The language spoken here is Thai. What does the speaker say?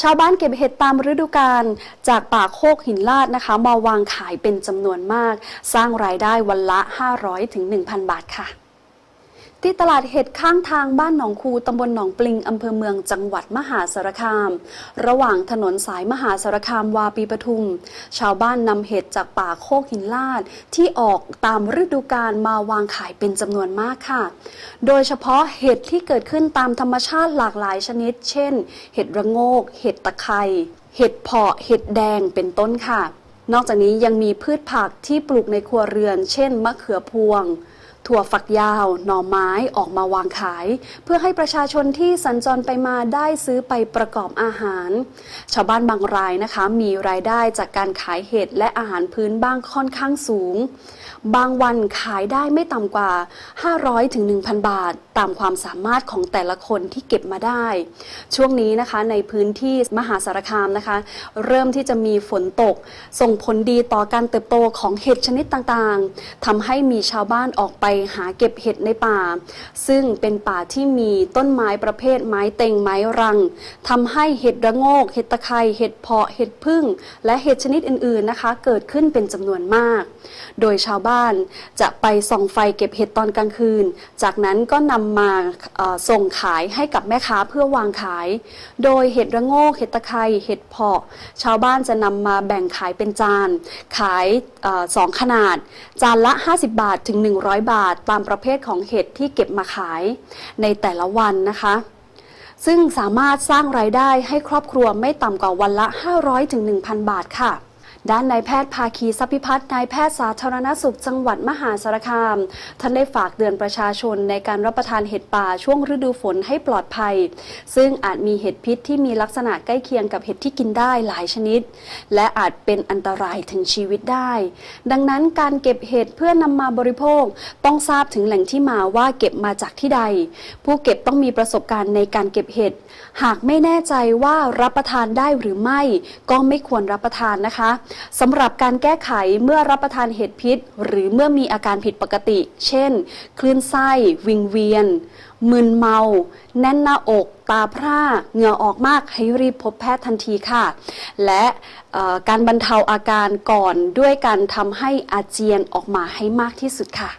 ชาวบ้านเก็บเห็ดตามฤดูกาลจากป่าโคกหินลาดนะคะมาวางขายเป็นจำนวนมาก สร้างรายได้วันละ 500-1,000 บาทค่ะ ที่ตลาดเห็ดข้างทางบ้านหนองคูตำบลหนองปลิงอำเภอเมืองจังหวัดมหาสารคาม ระหว่างถนนสายมหาสารคามวาปีปทุม ชาวบ้านนำเห็ดจากป่าโคกหินลาด ที่ออกตามฤดูกาลมาวางขายเป็นจำนวนมากค่ะ โดยเฉพาะเห็ดที่เกิดขึ้นตามธรรมชาติหลากหลายชนิด เช่น เห็ดระโงก เห็ดตะไคร้เห็ดเพาะเห็ดแดงเป็นต้นค่ะ นอกจากนี้ยังมีพืชผักที่ปลูกในครัวเรือน เช่นมะเขือพวง ถั่วฝักยาว หน่อไม้ออกมาวางขาย เพื่อให้ประชาชนที่สัญจรไปมาได้ซื้อไปประกอบอาหาร ชาวบ้านบางรายนะคะ มีรายได้จากการขายเห็ดและอาหารพื้นบ้างค่อนข้างสูง บางวันขายได้ไม่ต่ำกว่า 500ถึง1,000 บาท ตามความสามารถของแต่ละคนที่เก็บมาได้ ช่วงนี้นะคะในพื้นที่มหาสารคามนะคะ เริ่มที่จะมีฝนตก ส่งผลดีต่อการเติบโตของเห็ดชนิดต่างๆทำให้มีชาวบ้านออกไปหาเก็บเห็ดในป่า ซึ่งเป็นป่าที่มีต้นไม้ประเภทไม้เต็งไม้รังทำให้เห็ดระโงก เห็ดตะไคร้เห็ดเพาะเห็ดพึ่ง และเห็ดชนิดอื่นๆนะคะ เกิดขึ้นเป็นจำนวนมาก โดยชาวบ้านจะไปส่องไฟเก็บเห็ดตอนกลางคืน จากนั้นก็นำมาส่งขายให้กับแม่ค้าเพื่อวางขาย โดยเห็ดระโงก เห็ดตะไคร้เห็ดเพาะ ชาวบ้านจะนำมาแบ่งขายเป็นจาน ขายอสองขนาด จานละ 50 บาทถึง 100 บาทตามประเภทของเห็ดที่เก็บมาขายในแต่ละวันนะคะ ซึ่งสามารถสร้างรายได้ให้ครอบครัวไม่ต่ำกว่าวันละ 500-1,000 บาทค่ะ ด้านนายแพทย์ภาคีทรัพพิพัฒน์นายแพทย์สาธารณสุขจังหวัดมหาสารคาม ท่านได้ฝากเตือนประชาชนในการรับประทานเห็ดป่าช่วงฤดูฝนให้ปลอดภัย ซึ่งอาจมีเห็ดพิษที่มีลักษณะใกล้เคียงกับเห็ดที่กินได้หลายชนิด และอาจเป็นอันตรายถึงชีวิตได้ ดังนั้นการเก็บเห็ดเพื่อนำมาบริโภค ต้องทราบถึงแหล่งที่มาว่าเก็บมาจากที่ใด ผู้เก็บต้องมีประสบการณ์ในการเก็บเห็ดหากไม่แน่ใจว่ารับประทานได้หรือไม่ ก็ไม่ควรรับประทานนะคะสำหรับการแก้ไขเมื่อรับประทานเห็ดพิษ หรือเมื่อมีอาการผิดปกติ เช่น คลื่นไส้ วิงเวียน มึนเมา แน่นหน้าอก ตาพร่า เหงื่อออกมากให้รีบพบแพทย์ทันทีค่ะ และการบรรเทาอาการก่อนด้วยการทำให้อาเจียนออกมาให้มากที่สุดค่ะ